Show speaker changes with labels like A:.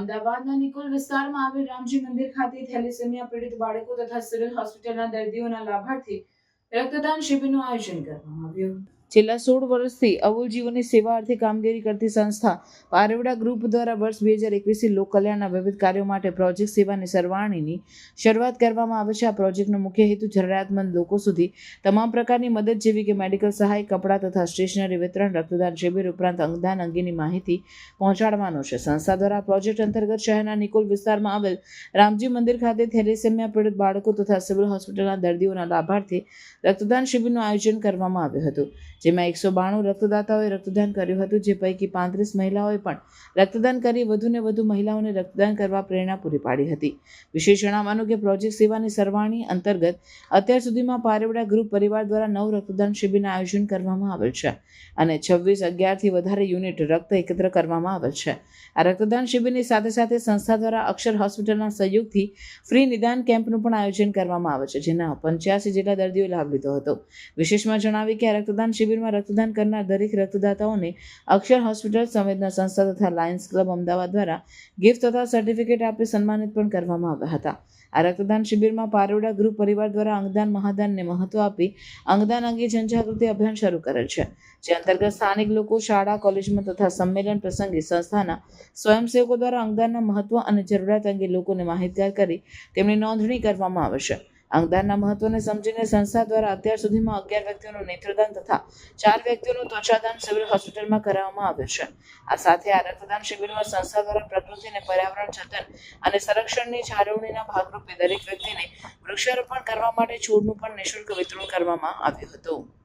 A: અમદાવાદના નિકોલ વિસ્તારમાં આવેલ રામજી મંદિર ખાતે થેલેસેમિયા પીડિત બાળકો તથા સિવિલ હોસ્પિટલના દર્દીઓના લાભાર્થી રક્તદાન શિબિરનું આયોજન કરવામાં આવ્યું. છેલ્લા સોળ વર્ષથી અવુલ જીવનની સેવા અર્થે કામગીરી કરતી સંસ્થા પારેવડા ગ્રુપ દ્વારા વર્ષ બે હજાર એકવીસથી લોક કલ્યાણના વિવિધ કાર્યો માટે પ્રોજેક્ટ સેવાની સરવાણીની શરૂઆત કરવામાં આવે છે. આ પ્રોજેક્ટનો મુખ્ય હેતુ જરૂરિયાતમંદ લોકો સુધી તમામ પ્રકારની મદદ, જેવી કે મેડિકલ સહાય, કપડાં તથા સ્ટેશનરી વિતરણ, રક્તદાન શિબિર ઉપરાંત અંગદાન અંગેની માહિતી પહોંચાડવાનો છે. સંસ્થા દ્વારા પ્રોજેક્ટ અંતર્ગત શહેરના નિકોલ વિસ્તારમાં આવેલ રામજી મંદિર ખાતે થેલેસેમિયા પીડિત બાળકો તથા સિવિલ હોસ્પિટલના દર્દીઓના લાભાર્થી રક્તદાન શિબિરનું આયોજન કરવામાં આવ્યું હતું. જેમાં એકસો બાણું રક્તદાતાઓએ રક્તદાન કર્યું હતું, જે પૈકી પાંત્રીસ મહિલાઓએ પણ રક્તદાન કરી વધુને વધુ મહિલાઓને રક્તદાન કરવા પ્રેરણા પૂરી પાડી હતી. વિશેષ જણાવવાનું કે પ્રોજેક્ટ સેવાની સરવાણી અંતર્ગત અત્યાર સુધીમાં પારેવડા ગ્રુપ પરિવાર દ્વારા નવ રક્તદાન શિબિરના આયોજન કરવામાં આવેલ છે અને છવ્વીસ અગિયારથી વધારે યુનિટ રક્ત એકત્ર કરવામાં આવેલ છે. આ રક્તદાન શિબિરની સાથે સાથે સંસ્થા દ્વારા અક્ષર હોસ્પિટલના સહયોગથી ફ્રી નિદાન કેમ્પનું પણ આયોજન કરવામાં આવે છે, જેના પંચ્યાસી જેટલા દર્દીઓએ લાભ લીધો હતો. વિશેષમાં જણાવી કે આ રક્તદાન શિબિરમાં રક્તદાન કરનાર દરેક રક્તદાતાઓને અક્ષર હોસ્પિટલ સંવેદના સંસ્થા તથા લાયન્સ ક્લબ અમદાવાદ દ્વારા ગિફ્ટ તથા સર્ટિફિકેટ આપી સન્માનિત પણ કરવામાં આવ્યા હતા. આ રક્તદાન શિબિરમાં પારોડા ગ્રુપ પરિવાર દ્વારા અંગદાન, મહાદાનને મહત્વ આપી અંગદાન અંગે જનજાગૃતિ અભિયાન શરૂ કરેલ છે, જે અંતર્ગત સ્થાનિક લોકો, શાળા, કોલેજમાં તથા સંમેલન પ્રસંગે સંસ્થાના સ્વયંસેવકો દ્વારા અંગદાનના મહત્વ અને જરૂરિયાત અંગે લોકોને માહિતગાર કરી તેમની નોંધણી કરવામાં આવે છે. અંગદાનના મહત્વને સમજીને સંસ્થા દ્વારા અત્યાર સુધીમાં અગિયાર વ્યક્તિઓનું નેત્રદાન તથા ચાર વ્યક્તિઓનું ત્વચાદાન સિવિલ હોસ્પિટલમાં કરાવવામાં આવ્યું છે. આ સાથે આ રક્તદાન શિબિરમાં સંસ્થા દ્વારા પ્રકૃતિ અને પર્યાવરણ જતન અને સંરક્ષણની જાળવણીના ભાગરૂપે દરેક વ્યક્તિને વૃક્ષારોપણ કરવા માટે છોડનું પણ નિઃશુલ્ક વિતરણ કરવામાં આવ્યું હતું.